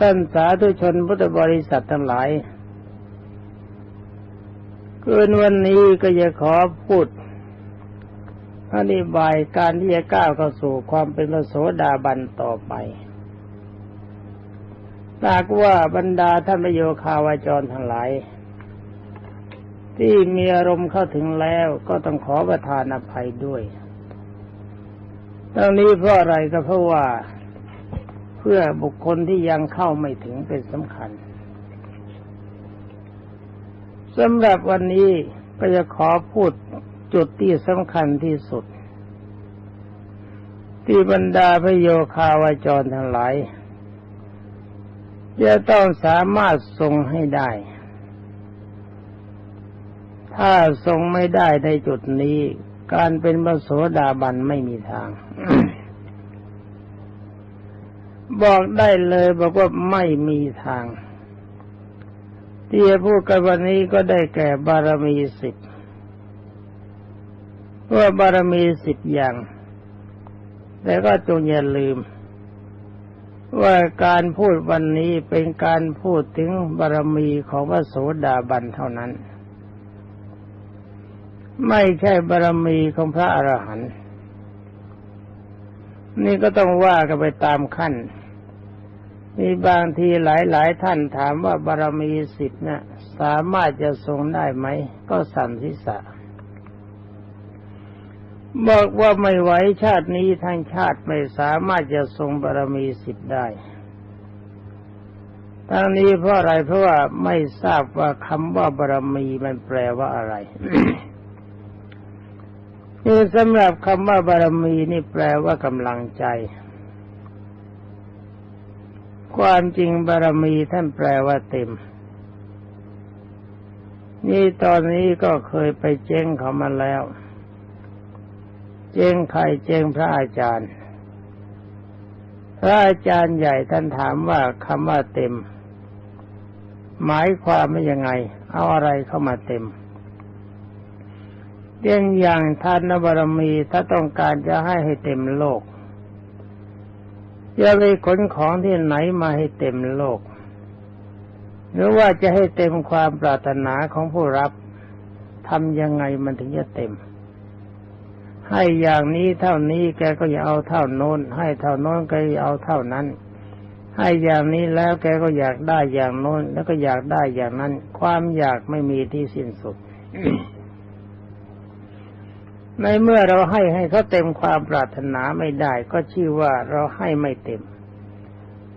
ท่านสาธุชนพุทธบริษัททั้งหลายเกินวันนี้ก็จะขอพูดอธิบายการที่จะก้าวเข้าสู่ความเป็นพระโสดาบันต่อไปตากว่าบรรดาท่านประโยคาวาจรทั้งหลาย ที่มีอารมณ์เข้าถึงแล้วก็ต้องขอประทานอภัยด้วยทั้งนี้เพราะอะไรก็เพราะว่า เพื่อบุคคลที่ยังเข้าไม่ถึงเป็นสำคัญสำหรับวันนี้ก็จะขอพูดจุดที่สำคัญที่สุด ที่บรรดาพระโยคาวาจรทั้งหลายจะต้องสามารถทรงให้ได้ ถ้าทรงไม่ได้ในจุดนี้ การเป็นพระโสดาบันไม่มีทาง บอกได้เลยบอกว่าไม่มีทาง ที่จะพูดกันวันนี้ก็ได้แก่บารมีสิบว่าบารมีสิบอย่าง แต่ก็จงอย่าลืม ว่าการพูดวันนี้เป็นการพูดถึงบารมีของพระโสดาบันเท่านั้น ไม่ใช่บารมีของพระอรหันต์นี่ก็ต้องว่ากันไปตามขั้น มีบางทีหลายๆท่านถามว่าบารมีสิบนะ่ะสามารถจะทรงได้ไหม ก็สั่นทิษะ บอกว่าไม่ไหวชาตินี้ทั้งชาติไม่สามารถจะทรงบารมีสิบได้ทั้งนี้เพราะอะไรเพราะว่าไม่ทราบว่าคำว่าบารมีมันแปลว่าอะไรคือสำหรับคำว่าบารมีนี่แปลว่ากำลังใจ ความจริงบารมีท่านแปลว่าเต็ม นี่ตอนนี้ก็เคยไปเจ้งเขามาแล้ว เจ้งใครเจ้งพระอาจารย์ พระอาจารย์ใหญ่ท่านถามว่าคำว่าเต็ม หมายความว่ายังไง เอาอะไรเข้ามาเต็มเรื่องอย่างทานบารมีถ้าต้องการจะให้ให้เต็มโลก จะไปขนของที่ไหนมาให้เต็มโลก หรือว่าจะให้เต็มความปรารถนาของผู้รับทำยังไงมันถึงจะเต็ม ให้อย่างนี้เท่านี้แกก็อย่าเอาเท่าโน้น ให้เท่าโน้นแกเอาเท่านั้น ให้อย่างนี้แล้วแกก็อยากได้อย่างโน้น แล้วก็อยากได้อย่างนั้น ความอยากไม่มีที่สิ้นสุด ในเมื่อเราให้ให้เขาเต็มความปรารถนาไม่ได้ ก็ชื่อว่าเราให้ไม่เต็ม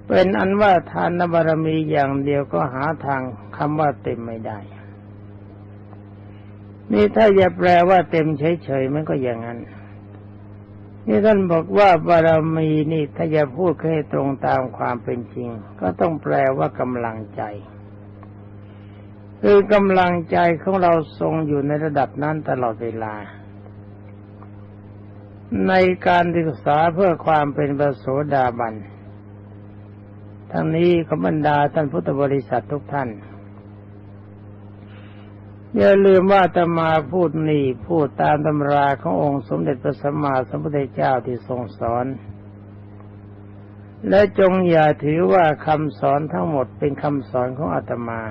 เป็นอันว่าทานบารมีอย่างเดียวก็หาทางคำว่าเต็มไม่ได้ นี่ถ้าจะแปลว่าเต็มเฉยๆมันก็อย่างนั้นนี่ท่านบอกว่าบารมีนี่ถ้าจะพูดให้ตรงตามความเป็นจริง ก็ต้องแปลว่ากำลังใจ คือกำลังใจของเราทรงอยู่ในระดับนั้นตลอดเวลา ในการศึกษาเพื่อความเป็นประโสดาบัน ทั้งนี้ขบันดาท่านพุทธบริษัททุกท่าน อย่าลืมว่าตมาพูดนี่พูดตามตำราขององค์สมเด็จพระสัมมาสัมพุทธเจ้าที่ทรงสอน และจงอย่าถือว่าคำสอนทั้งหมดเป็นคำสอนของอาตมา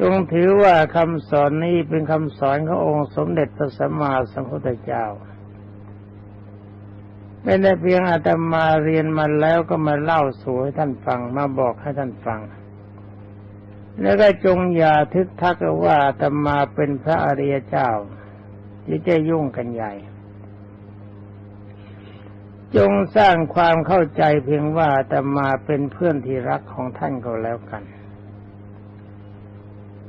จงถือว่าคำสอนนี้เป็นคำสอนขององค์สมเด็จพระสัมมาสัมพุทธเจ้า ไม่ได้เพียงอาตมาเรียนมาแล้วก็มาเล่าสู่ให้ท่านฟังมาบอกให้ท่านฟัง แล้วก็จงอย่าทึกทักว่าอาตมาเป็นพระอริยเจ้าที่จะยุ่งกันใหญ่ จงสร้างความเข้าใจเพียงว่าอาตมาเป็นเพื่อนที่รักของท่านก็แล้วกัน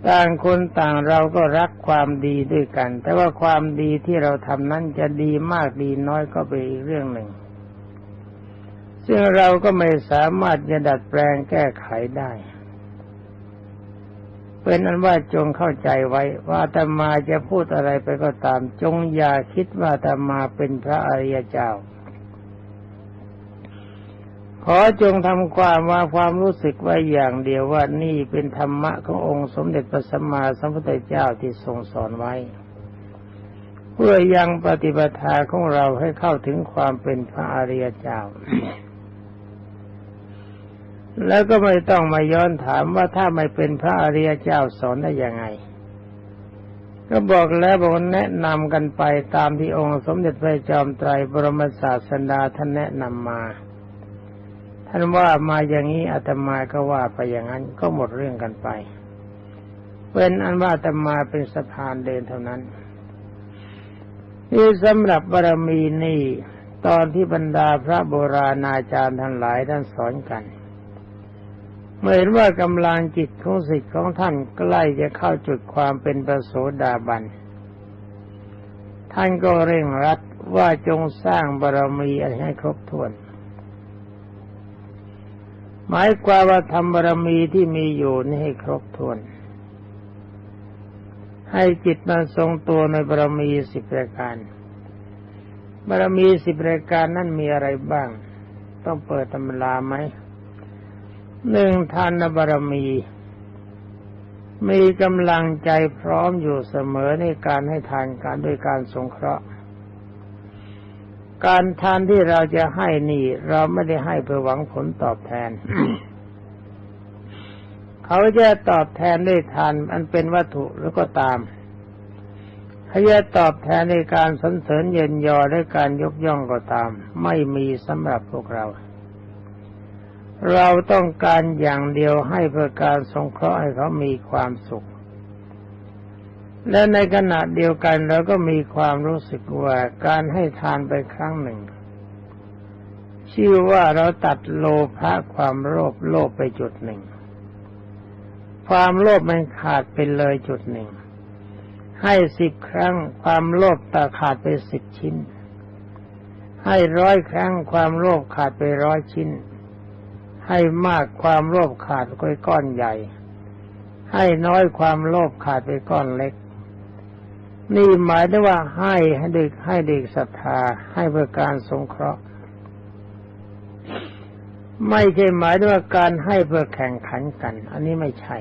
ต่างคนต่างเราก็รักความดีด้วยกัน แต่ว่าความดีที่เราทำนั้นจะดีมากดีน้อยก็เป็นอีกเรื่องหนึ่ง ซึ่งเราก็ไม่สามารถจะดัดแปลงแก้ไขได้ เป็นอันว่าจงเข้าใจไว้ว่าตมาจะพูดอะไรไปก็ตาม จงอย่าคิดว่าตมาเป็นพระอริยเจ้า ขอจงทำความว่าความรู้สึกไว้อย่างเดียวว่านี่เป็นธรรมะขององค์สมเด็จพระสัมมาสัมพุทธเจ้าที่ทรงสอนไว้ เพื่อยังปฏิปทาของเราให้เข้าถึงความเป็นพระอริยเจ้า แล้วก็ไม่ต้องมาย้อนถามว่าถ้าไม่เป็นพระอริยเจ้าสอนได้ยังไงก็บอกแล้วบอกแนะนำกันไปตามที่องค์สมเด็จพระจอมไตรบรมศาสดาท่านแนะนำมา ท่านว่ามาอย่างนี้อาตมาก็ว่าไปอย่างนั้นก็หมดเรื่องกันไปเป็นอันว่าอาตมาเป็นสะพานเดินเท่านั้นนี่สำหรับบารมีนี่ตอนที่บรรดาพระโบราณอาจารย์ทั้งหลายท่านสอนกัน เมื่อเห็นว่ากำลังจิตของสิทธิ์ของท่านใกล้จะเข้าจุดความเป็นประโสดาบัน ท่านก็เร่งรัดว่าจงสร้างบารมีให้ครบถ้วน หมายความว่าทำบารมีที่มีอยู่นี่ให้ครบถ้วน ให้จิตมันทรงตัวในบารมีสิบประการบารมีสิบรายการนั่นมีอะไรบ้าง ต้องเปิดตำราไหมหนึ่งทานบารมี มีกำลังใจพร้อมอยู่เสมอในการให้ทานการด้วยการสงเคราะห์ การทานที่เราจะให้นี่ เราไม่ได้ให้เพื่อหวังผลตอบแทน เขาจะตอบแทนด้วยทานอันเป็นวัตถุแล้วก็ตามเขาจะตอบแทนในการสรรเสริญเย็นยอและการยกย่องก็ตาม ไม่มีสำหรับพวกเรา เราต้องการอย่างเดียวให้เพื่อการสงเคราะห์ให้เขามีความสุข และในขณะเดียวกันเราก็มีความรู้สึกว่าการให้ทานไปครั้งหนึ่ง ชื่อว่าเราตัดโลภะความโลภโลภไปจุดหนึ่ง ความโลภมันขาดไปเลยจุดหนึ่ง ให้สิบครั้งความโลภตาขาดไปสิบชิ้น ให้ร้อยครั้งความโลภขาดไปร้อยชิ้น ให้มากความโลภขาดไปก้อนใหญ่ให้น้อยความโลภขาดไปก้อนเล็ก นี่หมายถึงว่าให้ให้เด็กให้เด็กศรัทธาให้เพื่อการสงเคราะห์ ไม่ใช่หมายถึงว่าการให้เพื่อแข่งขันกัน อันนี้ไม่ใช่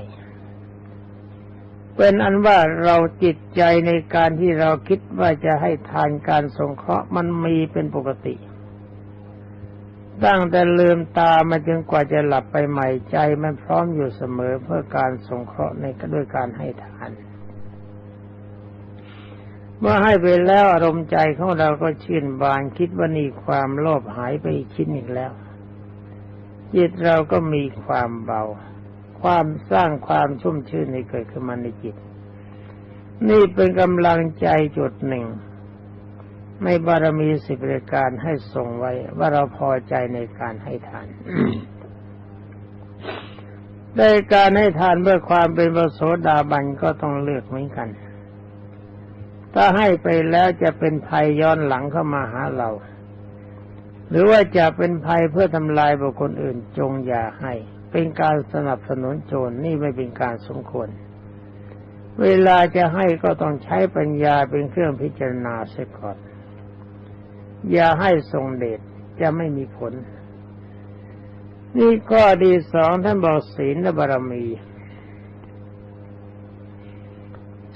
เป็นอันว่าเราจิตใจในการที่เราคิดว่าจะให้ทานการสงเคราะห์มันมีเป็นปกติตั้งแต่ลืมตามาจนกว่าจะหลับไปใหม่ใจ มันพร้อมอยู่เสมอเพื่อการสงเคราะห์ในด้วยการให้ทาน เมื่อให้ไปแล้วอารมณ์ใจของเราก็ชื่นบานคิดว่านี่ความโลภหายไปอีกชิ้นอีกแล้วจิตเราก็มีความเบา ความสร้างความชุ่มชื่นให้เกิดขึ้นมาในจิต นี่เป็นกำลังใจจุดหนึ่งในบารมีสิบรายการให้ส่งไว้ว่าเราพอใจในการให้ทานได้การให้ทานเพื่อความเป็นประโสดาบันก็ต้องเลือกเหมือนกัน ถ้าให้ไปแล้วจะเป็นภัยย้อนหลังเข้ามาหาเรา หรือว่าจะเป็นภัยเพื่อทำลายบุคคลอื่นจงอย่าให้ เป็นการสนับสนุนโจรนี่ไม่เป็นการสมควร เวลาจะให้ก็ต้องใช้ปัญญาเป็นเครื่องพิจารณาเสียก่อน อย่าให้ทรงเดชจะไม่มีผล นี่ข้อดีสองท่านบอกศีลและบารมี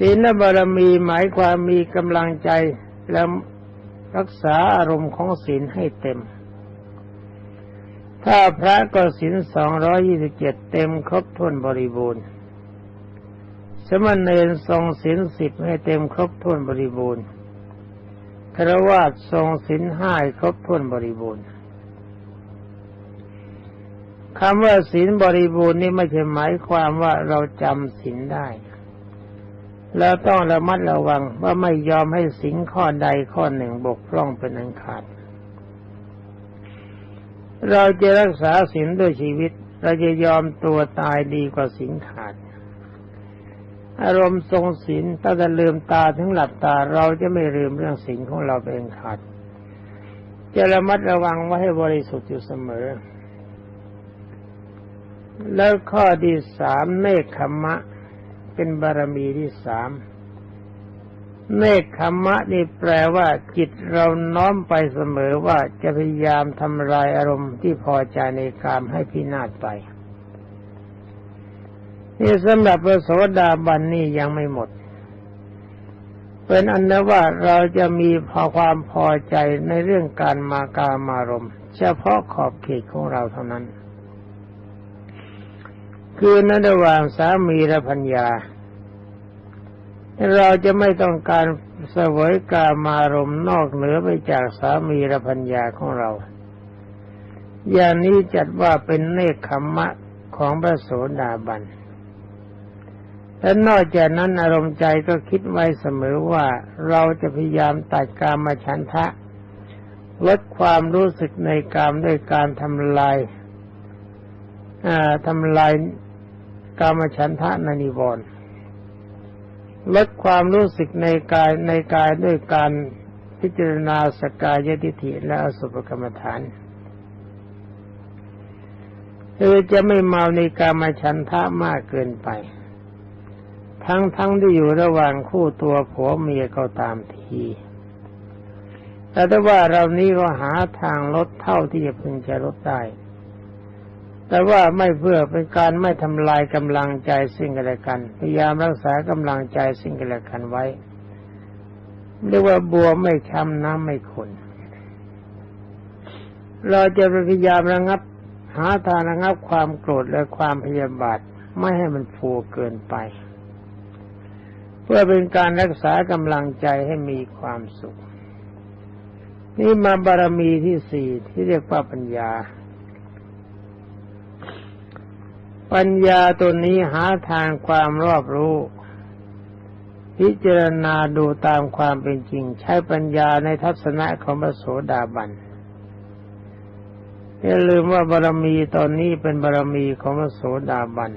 ศีลและบารมีหมายความมีกำลังใจแล้วรักษาอารมณ์ของศีลให้เต็ม ถ้าพระก็ศีลสองร้อยี่สิบเจ็ดเต็มครบถ้วนบริบูรณ์ สมณเณรทรงศีลสิบให้เต็มครบถ้วนบริบูรณ์ครวาสทรงศีลห้าครบถ้วนบริบูรณ์คำว่าศีลบริบูรณ์นี่ไม่ใช่หมายความว่าเราจำศีลได้ แล้วต้องระมัดระวังว่าไม่ยอมให้ศีลข้อใดข้อหนึ่งบกพร่องเป็นอันขาด เราจะรักษาศีลด้วยชีวิต เราจะยอมตัวตายดีกว่าศีลขาด อารมณ์ทรงศีลถ้าจะลืมตาถึงหลับตาเราจะไม่ลืมเรื่องศีลของเราเป็นขาด จะระมัดระวังไว้ให้บริสุทธิ์อยู่เสมอ แล้วข้อที่สามเมฆขมะ เป็นบารมีที่สามเนคขมะนี่แปลว่าจิตเราน้อมไปเสมอว่าจะพยายามทำลายอารมณ์ที่พอใจในกามให้พินาศไป นี่สำหรับพระโสดาบันนี่ยังไม่หมด เป็นอันนั้นว่าเราจะมีพอความพอใจในเรื่องการมากามารมเฉพาะขอบเขตของเราเท่านั้น คือในระหว่างสามีและพัญญา เราจะไม่ต้องการเสวยกามารมณ์นอกเหนือไปจากสามีและพัญญาของเรา อย่างนี้จัดว่าเป็นเนคขมมะของพระโสดาบันและนอกจากนั้นอารมณ์ใจก็คิดไว้เสมอว่าเราจะพยายามตัดกามฉันทะลดความรู้สึกในกามด้วยการทำลายทำลาย กามฉันทะในนิวรณ์ลดความรู้สึกในกายในกายด้วยการพิจารณาสกายทิฏฐิและอสุภกรรมฐานคือจะไม่เมาในกามฉันทะมากเกินไป ทั้งทั้งที่อยู่ระหว่างคู่ตัวผัวเมียก็ตามที แต่ถ้าว่าเรานี้ก็หาทางลดเท่าที่จะพึงจะลดได้ แต่ว่าไม่เพื่อเป็นการไม่ทำลายกำลังใจสิ่งกันและกัน พยายามรักษากำลังใจสิ่งกันและกันไว้เรียกว่าบัวไม่ช้ำน้ำไม่ขุนเราจะพยายามระงับ หาทางระงับความโกรธและความพยาบาทไม่ให้มันฟูเกินไป เพื่อเป็นการรักษากำลังใจให้มีความสุข นี่มาบารมีที่สี่ที่เรียกว่าปัญญา ปัญญาตัวนี้หาทางความรอบรู้ พิจารณาดูตามความเป็นจริง ใช้ปัญญาในทัศนะของพระโสดาบันอย่าลืมว่าบารมีตอนนี้เป็นบารมีของพระโสดาบัน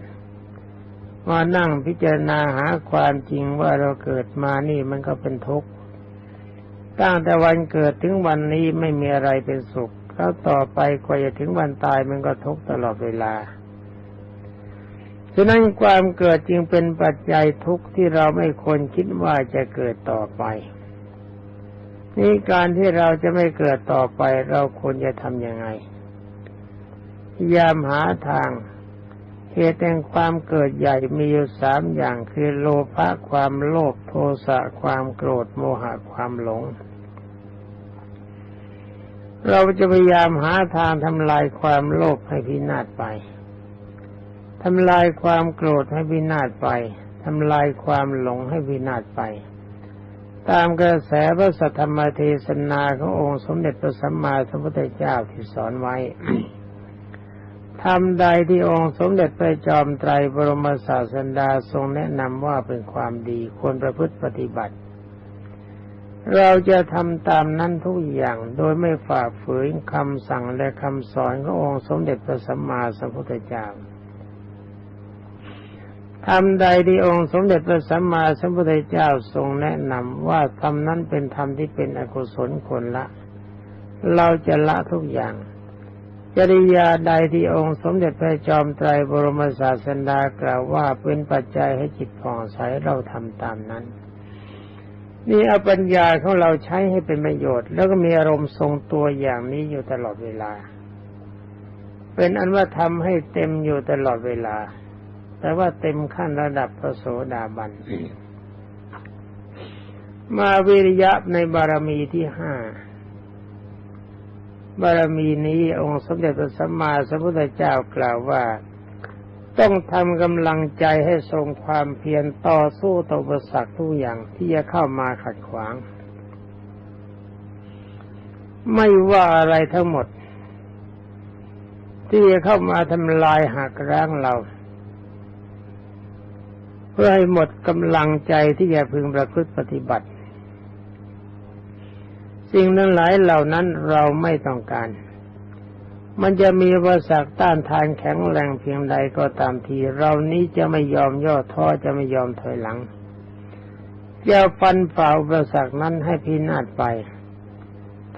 มานั่งพิจารณาหาความจริงว่าเราเกิดมานี่มันก็เป็นทุกข์ตั้งแต่วันเกิดถึงวันนี้ไม่มีอะไรเป็นสุข แล้วต่อไปกว่าจะถึงวันตายมันก็ทุกข์ตลอดเวลา ฉะนั้นความเกิดจึงเป็นปัจจัยทุกข์ที่เราไม่ควรคิดว่าจะเกิดต่อไป นี่การที่เราจะไม่เกิดต่อไป เราควรจะทำยังไงพยายามหาทางเหตุแห่งความเกิดใหญ่มีอยู่สามอย่างคือโลภะความโลภโทสะความโกรธโมหะความหลง เราจะพยายามหาทางทำลายความโลภให้พินาศไป ทำลายความโกรธให้วินาศไปทำลายความหลงให้วินาศไป ตามกระแสพระสัทธรรมเทศนาขององค์สมเด็จพระสัมมาสัมพุทธเจ้าที่สอนไว้ทำใดที่องค์สมเด็จพระจอมไตรบรมศาสดาทรงแนะนำว่าเป็นความดีควรประพฤติปฏิบัติ เราจะทำตามนั้นทุกอย่างโดยไม่ฝ่าฝืนคำสั่งและคำสอนขององค์สมเด็จพระสัมมาสัมพุทธเจ้า ทำใดที่องค์สมเด็จพระสัมมาสัมพุทธเจ้าทรงแนะนำว่าธรรมนั้นเป็นธรรมที่เป็นอกุศลคนละ เราจะละทุกอย่าง จริยาใดที่องค์สมเด็จพระจอมไตรบรมศาสดากล่าวว่าเป็นปัจจัยให้จิตผ่องใสเราทำตามนั้น นี่เอาปัญญาของเราใช้ให้เป็นประโยชน์ แล้วก็มีอารมณ์ทรงตัวอย่างนี้อยู่ตลอดเวลา เป็นอันว่าทำให้เต็มอยู่ตลอดเวลา แต่ว่าเต็มขั้นระดับพระโสดาบัน มาวิริยะในบารมีที่ห้าบารมีนี้องค์สมเด็จพระสัมมาสัมพุทธเจ้ากล่าวว่าต้องทำกำลังใจให้ทรงความเพียรต่อสู้ต่ออุปสรรคทุกอย่างที่จะเข้ามาขัดขวาง ไม่ว่าอะไรทั้งหมด ที่จะเข้ามาทำลายหักร้างเรา เพื่อให้หมดกำลังใจที่จะพึงประพฤติปฏิบัติ สิ่งนั้นหลายเหล่านั้นเราไม่ต้องการ มันจะมีวาสักต้านทานแข็งแรงเพียงใดก็ตามที เรานี้จะไม่ยอมย่อท้อจะไม่ยอมถอยหลังจะฟันฝ่าอุปสรรคนั้นให้พินาศไป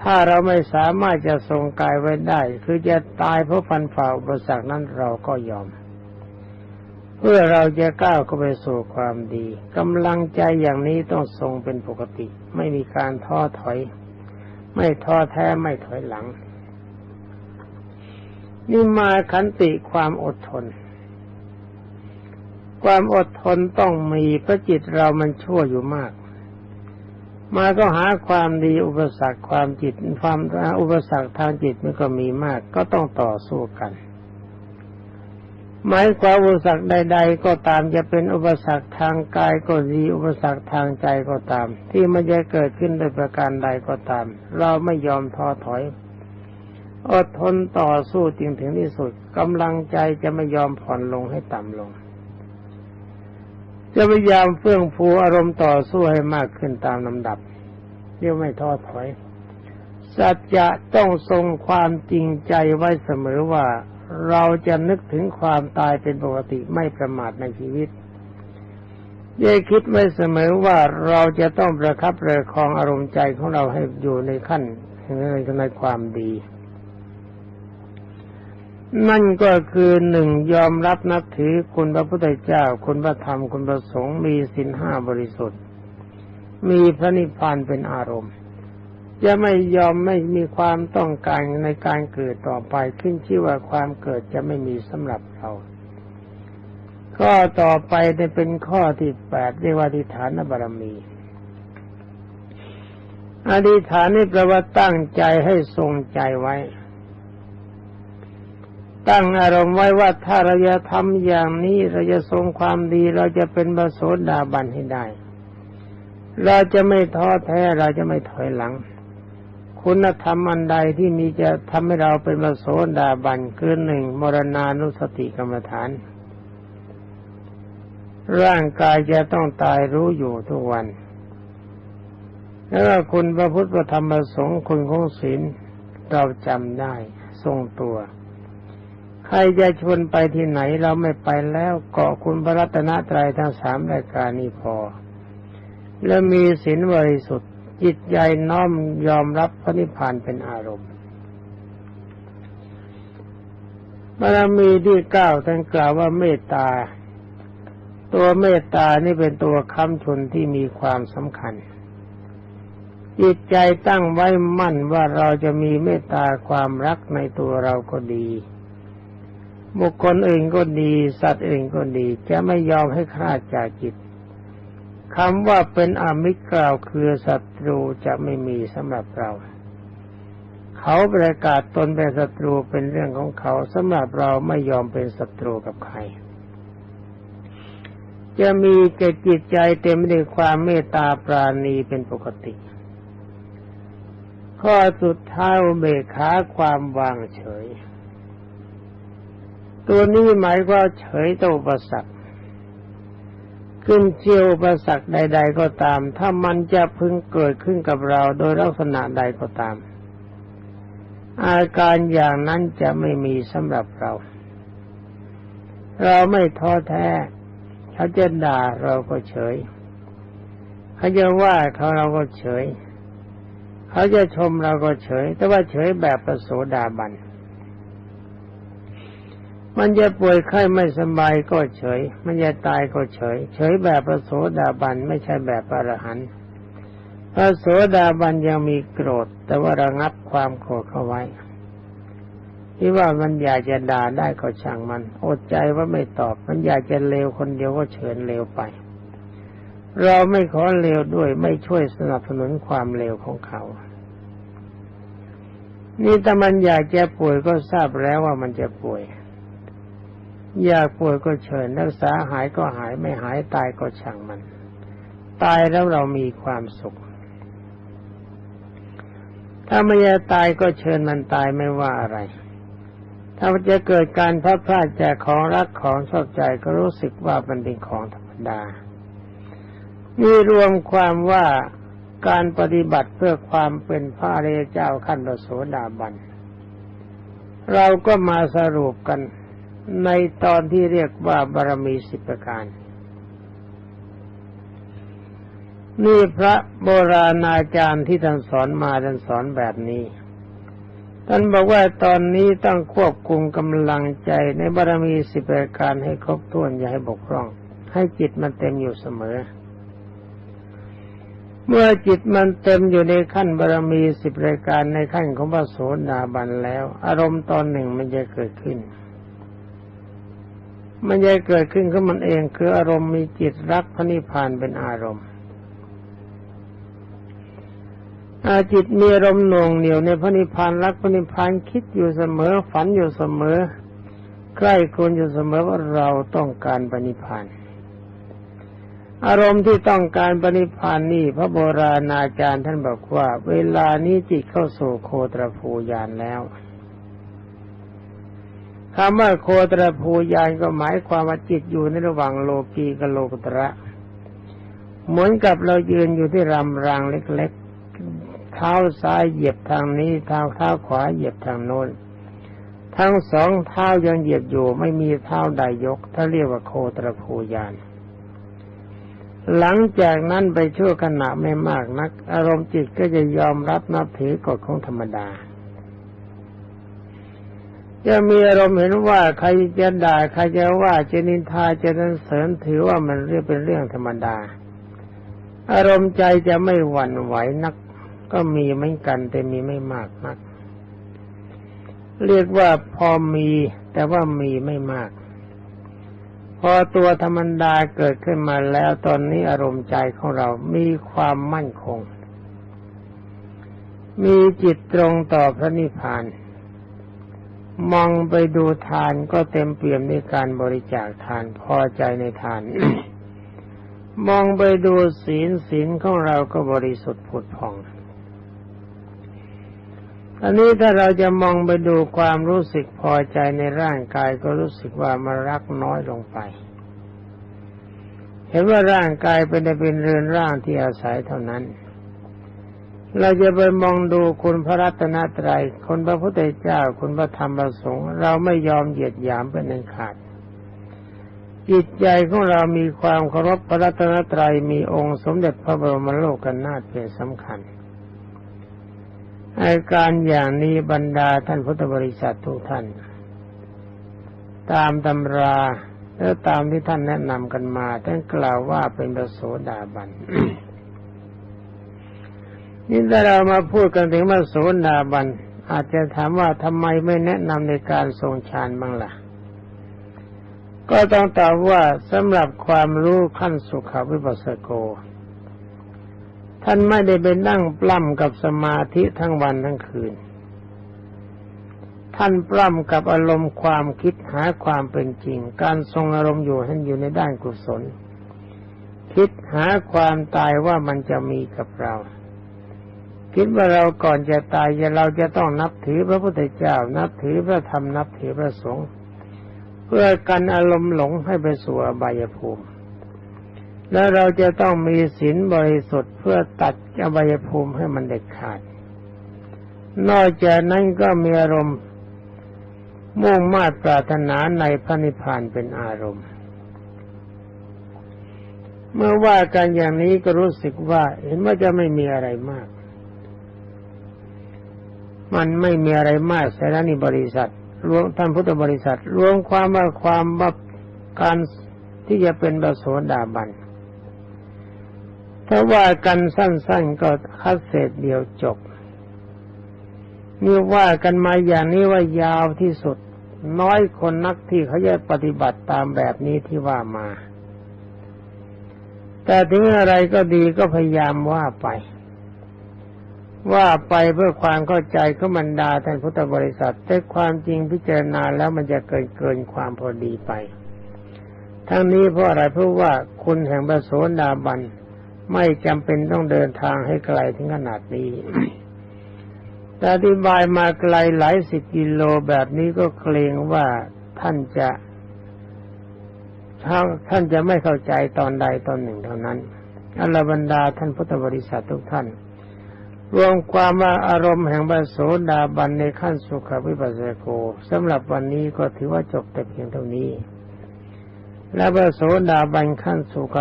ถ้าเราไม่สามารถจะทรงกายไว้ได้ คือจะตายเพราะฟันฝ่าอุปสรรคนั้นเราก็ยอม เพื่อเราจะก้าวเข้าไปสู่ความดีกำลังใจอย่างนี้ต้องทรงเป็นปกติ ไม่มีการท้อถอย ไม่ท้อแท้ไม่ถอยหลัง นี่มาขันติความอดทน ความอดทนต้องมีพระจิตเรามันชั่วอยู่มาก มาก็หาความดีอุปสรรคความจิตความอุปสรรคทางจิตมันก็มีมาก ก็ต้องต่อสู้กัน หมายความอุปสรรคใด ๆ ก็ตามจะเป็นอุปสรรคทางกายก็ดีอุปสรรคทางใจก็ตาม ที่มันจะเกิดขึ้นโดยประการใดก็ตาม เราไม่ยอมท้อถอย อดทนต่อสู้จริงถึงที่สุดกำลังใจจะไม่ยอมผ่อนลงให้ต่ำลง จะพยายามเฟื่องฟูอารมณ์ต่อสู้ให้มากขึ้นตามลำดับเรียกไม่ท้อถอยสัจจะต้องทรงความจริงใจไว้เสมอว่า เราจะนึกถึงความตายเป็นปกติไม่ประมาทในชีวิตย่คิดไว้เสมอว่าเราจะต้องประคับประคองอารมณ์ใจของเราให้อยู่ในขั้นในในความดี นั่นก็คือหนึ่งยอมรับนับถือคุณพระพุทธเจ้า คุณพระธรรมคุณพระสงฆ์มีสินห้าบริสุทธิ์ มีพระนิพพานเป็นอารมณ์ จะไม่ยอมไม่มีความต้องการในการเกิดต่อไปขึ้นชื่อว่าความเกิดจะไม่มีสำหรับเรา ข้อต่อไปจะเป็นข้อที่แปดเรียกว่าอธิฐานบารมีอธิฐานนี่แปลว่าตั้งใจให้ทรงใจไว้ ตั้งอารมณ์ไว้ว่าถ้าเราจะทำอย่างนี้เราจะทรงความดี เราจะเป็นบระโสดาบันให้ได้ เราจะไม่ท้อแท้เราจะไม่ถอยหลัง คุณธรรมอันใดที่มีจะทำให้เราเป็นมโสดาบันคือหนึ่งมรณานุสติกรรมฐาน ร่างกายจะต้องตายรู้อยู่ทุกวัน แล้วคุณพระพุทธธรรมประสงค์คุณของศีลเราจำได้ทรงตัว ใครจะชวนไปที่ไหนเราไม่ไปแล้วเกาะคุณพระรัตนตรัยทั้งสามรายการนี้พอ และมีศีลบริสุทธิ์ จิตใจน้อมยอมรับพระนิพพานเป็นอารมณ์บารมีที่เก้าท่านกล่าวว่าเมตตา ตัวเมตตานี่เป็นตัวค้ำชนที่มีความสำคัญ จิตใจตั้งไว้มั่นว่าเราจะมีเมตตาความรักในตัวเราก็ดี บุคคลอื่นก็ดี สัตว์อื่นก็ดี จะไม่ยอมให้คลาดจากจิต คำว่าเป็นอมิตรกล่าวคือศัตรูจะไม่มีสำหรับเรา เขาประกาศตนเป็นศัตรูเป็นเรื่องของเขาสำหรับเราไม่ยอมเป็นศัตรูกับใคร จะมีเกจิตใจเต็มด้วยความเมตตาปราณีเป็นปกติ ข้อสุดท้ายเบขาความวางเฉย ตัวนี้หมายว่าเฉยต่ออุปสรรค ขึ้นเชียวประสักใด ๆ ก็ตาม ถ้ามันจะพึงเกิดขึ้นกับเราโดยลักษณะใดก็ตาม อาการอย่างนั้นจะไม่มีสำหรับเรา เราไม่ท้อแท้ เขาจะด่าเราก็เฉย เขาจะว่าเขาเราก็เฉย เขาจะชมเราก็เฉย แต่ว่าเฉยแบบประโสดาบัน มันจะป่วยไข้ไม่สบายก็เฉย มันจะตายก็เฉย เฉยแบบพระโสดาบันไม่ใช่แบบพระอรหันต์พระโสดาบันยังมีโกรธ แต่ว่าระงับความโกรธเข้าไว้ที่ว่ามันอยากจะด่าได้ก็ช่างมัน อดใจว่าไม่ตอบ มันอยากจะเลวคนเดียวก็เชิญเลวไป เราไม่ขอเลวด้วยไม่ช่วยสนับสนุนความเลวของเขา นี่แต่มันอยากจะป่วยก็ทราบแล้วว่ามันจะป่วย อยากป่วยก็เชิญรักษาหายก็หายไม่หายตายก็ช่างมัน ตายแล้วเรามีความสุข ถ้าไม่จะตายก็เชิญมันตายไม่ว่าอะไร ถ้าจะเกิดการพลาดพลาดจากของรักของชอบใจก็รู้สึกว่ามันเป็นของธรรมดานี่รวมความว่าการปฏิบัติเพื่อความเป็นพระเรเจ้าขั้นโสดาบัน เราก็มาสรุปกัน ในตอนที่เรียกว่าบารมีสิบประการ นี่พระโบราณอาจารย์ที่ท่านสอนมาท่านสอนแบบนี้ ท่านบอกว่าตอนนี้ต้องควบคุมกำลังใจในบารมีสิบประการให้ครบถ้วนอย่าให้บกพร่อง ให้จิตมันเต็มอยู่เสมอ เมื่อจิตมันเต็มอยู่ในขั้นบารมีสิบรายการในขั้นของพระโสดาบันแล้ว อารมณ์ตอนหนึ่งมันจะเกิดขึ้น มันจะเกิดขึ้นขึ้นมันเองคืออารมณ์มีจิตรักพระนิพพานเป็นอารมณ์อาจิตมีอารมณ์หน่วงเหนียวในพระนิพพานรักพระนิพพานคิดอยู่เสมอฝันอยู่เสมอ ใกล้คนอยู่เสมอว่าเราต้องการปณิพานอารมณ์ที่ต้องการปณิพานนี่พระโบราณอาจารย์ท่านบอกว่า เวลานี้จิตเข้าสู่โคตรภูยานแล้ว คำว่าโคตรภูยานก็หมายความว่าจิตอยู่ในระหว่างโลกีกับโลกุตระ เหมือนกับเรายืนอยู่ที่รำรางเล็กๆ เท้าซ้ายเหยียบทางนี้เท้าเท้าขวาเหยียบทางโน้น ทั้งสองเท้ายังเหยียบอยู่ไม่มีเท้าใดยก ถ้าเรียกว่าโคตรภูยานหลังจากนั้นไปชั่วขณะไม่มากนัก อารมณ์จิตก็จะยอมรับนับถือกฎของธรรมดา จะมีอารมณ์เห็นว่าใครจะด่าใครจะว่าจะนินทาจะนันเสริญถือว่ามันเรื่องเป็นเรื่องธรรมดา อารมณ์ใจจะไม่หวั่นไหวนัก ก็มีเหมือนกันแต่มีไม่มากนัก เรียกว่าพอมีแต่ว่ามีไม่มาก พอตัวธรรมดาเกิดขึ้นมาแล้วตอนนี้อารมณ์ใจของเรามีความมั่นคง มีจิตตรงต่อพระนิพพาน มองไปดูทานก็เต็มเปี่ยมในการบริจาคทานพอใจในทาน มองไปดูศีลศีลของเราก็บริสุทธิ์ผุดผ่องอันนี้ถ้าเราจะมองไปดูความรู้สึกพอใจในร่างกายก็รู้สึกว่ามันรักน้อยลงไป เห็นว่าร่างกายเป็นเป็นเรือนร่างที่อาศัยเท่านั้น เราจะไปมองดูคุณพระรัตนตรัยคุณพระพุทธเจ้าคุณพระธรรมประสงค์ เราไม่ยอมเหยียดหยามเป็นอันขาดจิตใจของเรามีความเคารพพระรัตนตรัยมีองค์สมเด็จพระบรมโลกกันนาถเป็นสำคัญอาการอย่างนี้บรรดาท่านพุทธบริษัททุกท่าน ตามตำราและตามที่ท่านแนะนำกันมาท่านกล่าวว่าเป็นประโสดาบัน นี่ถ้าเรามาพูดกันถึงว่าโสดาบัน อาจจะถามว่าทำไมไม่แนะนำในการทรงฌานบ้างล่ะ ก็ต้องตอบว่าสำหรับความรู้ขั้นสุขวิปัสสโก ท่านไม่ได้ไปนั่งปล้ำกับสมาธิทั้งวันทั้งคืน ท่านปล้ำกับอารมณ์ความคิดหาความเป็นจริง การทรงอารมณ์อยู่ท่านอยู่ในด้านกุศล คิดหาความตายว่ามันจะมีกับเรา คิดว่าเราก่อนจะตายเราจะต้องนับถือพระพุทธเจ้า นับถือพระธรรมนับถือพระสงฆ์เพื่อกันอารมณ์หลงให้ไปสู่อบายภูมิ แล้วเราจะต้องมีศีลบริสุทธิ์เพื่อตัดอบายภูมิให้มันเด็ดขาด นอกจากนั้นก็มีอารมณ์มุ่งมา่ปรารถนาในพระนิพพานเป็นอารมณ์ เมื่อว่ากันอย่างนี้ก็รู้สึกว่าเห็นว่าจะไม่มีอะไรมาก มันไม่มีอะไรมากแต่ละนี่บริษัทรวมท่านพุทธบริษัท รวมความว่าความว่าการที่จะเป็นบระโสดาบันถ้าว่ากันสั้นๆก็คัดเศษเดียวจบนี่ว่ากันมาอย่างนี้ว่ายาวที่สุด น้อยคนนักที่เขาจะปฏิบัติตามแบบนี้ที่ว่ามา แต่ถึงอะไรก็ดีก็พยายามว่าไป ว่าไปเพื่อความเข้าใจเขาบรรดาท่านพุทธบริษัท แต่ความจริงพิจารณาแล้วมันจะเกินเกินความพอดีไป ทั้งนี้เพราะอะไรเพราะว่าคุณแห่งประโสดาบันไม่จำเป็นต้องเดินทางให้ไกลถึงขนาดนี้แต่อธิบายมาไกลหลายสิบกิโลแบบนี้ก็เกรงว่าท่านจะท่านจะไม่เข้าใจตอนใดตอนหนึ่งเท่านั้นอรบรรดาท่านพุทธบริษัททุกท่าน รวมความว่าอารมณ์แห่งบาโสดาบันในขั้นสุขวิปัสสโกสำหรับวันนี้ก็ถือว่าจบแต่เพียงเท่านี้ และบาโสดาบันขั้นสุข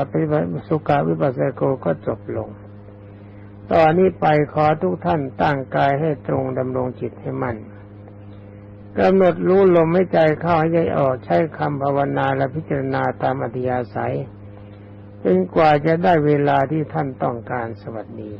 สุขวิปัสสโกก็จบลง ตอนนี้ไปขอทุกท่านตั้งกายให้ตรงดำรงจิตให้มั่นกำหนดรู้ลมให้ใจเข้าให้ใจออกใช้คำภาวนาและพิจารณาตามอัธยาศัยจนกว่าจะได้เวลาที่ท่านต้องการสวัสดี